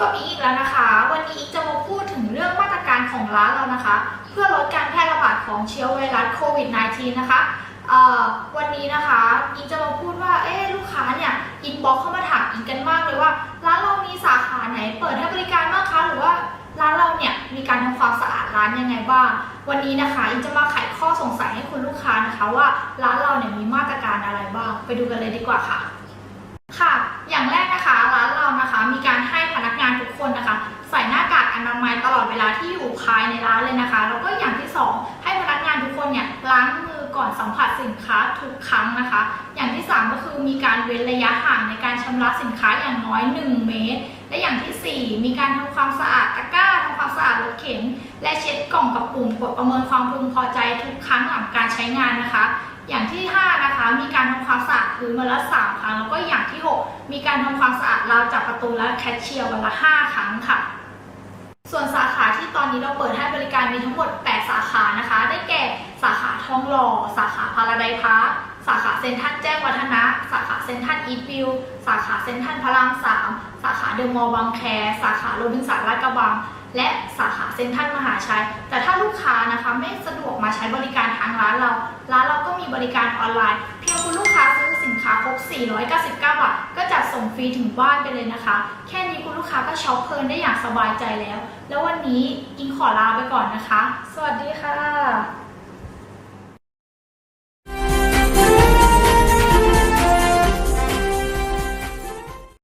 กับอีกแล้วนะคะ วันนี้อีกจะมาพูดถึงเรื่องมาตรการของร้านเรานะคะ เพื่อลดการแพร่ระบาดของเชื้อไวรัสโควิด -19 นะคะวันนี้นะคะอีกจะมาพูดว่าเอ๊ลูกค้าเนี่ยอินบ็อกเข้ามาถามอีกกันมากเลยว่า ร้านเรามีสาขาไหนเปิดให้บริการบ้างคะหรือว่าร้านเราเนี่ยมีการทำความสะอาดร้านยังไงบ้างวันนี้นะคะอีกจะมาไขข้อสงสัยให้คุณลูกค้านะคะว่าร้านเราเนี่ยมีมาตรการอะไรบ้าง ไปดูกันเลยดีกว่าค่ะ ลาที่อยู่ภายในร้านเลยนะคะ แล้วก็อย่างที่สองให้พนักงานทุกคนเนี่ยล้างมือก่อนสัมผัสสินค้าทุกครั้งนะคะ อย่างที่สามก็คือมีการเว้นระยะห่างในการชำระสินค้าอย่างน้อย 1 เมตร และอย่างที่สี่มีการทำความสะอาดตะกร้าทำความสะอาดรถเข็น และเช็ดกล่องกับปุ่มกดประเมินความพึงพอใจทุกครั้งหลังการใช้งานนะคะอย่างที่ 5 นะคะ มีการทำความสะอาดพื้นวันละ 3 ครั้ง แล้วก็อย่างที่ 6 มีการทำความสะอาดราวจับประตูและแคชเชียร์วันละ 5 ครั้งค่ะ ส่วนสาขาที่ตอนนี้เราเปิดให้บริการมีทั้งหมด 8 สาขานะคะ ได้แก่สาขาทองหล่อ สาขาพาราไดพาร์คสาขาเซ็นทรัลแจ้งวัฒนะ สาขาเซ็นทรัลอีทวิว สาขาเซ็นทรัลพระรามสามสาขาเดอะมอลล์บางแค สาขาโรบินสันลาดกระบัง และสาขาเซ็นทรัลมหาชัย แต่ถ้าลูกค้านะคะไม่สะดวกมาใช้บริการทางร้านเรา ร้านเราก็มีบริการออนไลน์ เพียงคุณลูกค้าซื้อสินค้าครบ 499 บาท ก็จัดส่งฟรีถึงบ้านไปเลยนะคะ แค่นี้คุณลูกค้าก็ช็อปเพลินได้อย่างสบายใจแล้ว แล้ววันนี้อิงขอลาไปก่อนนะคะ สวัสดีค่ะ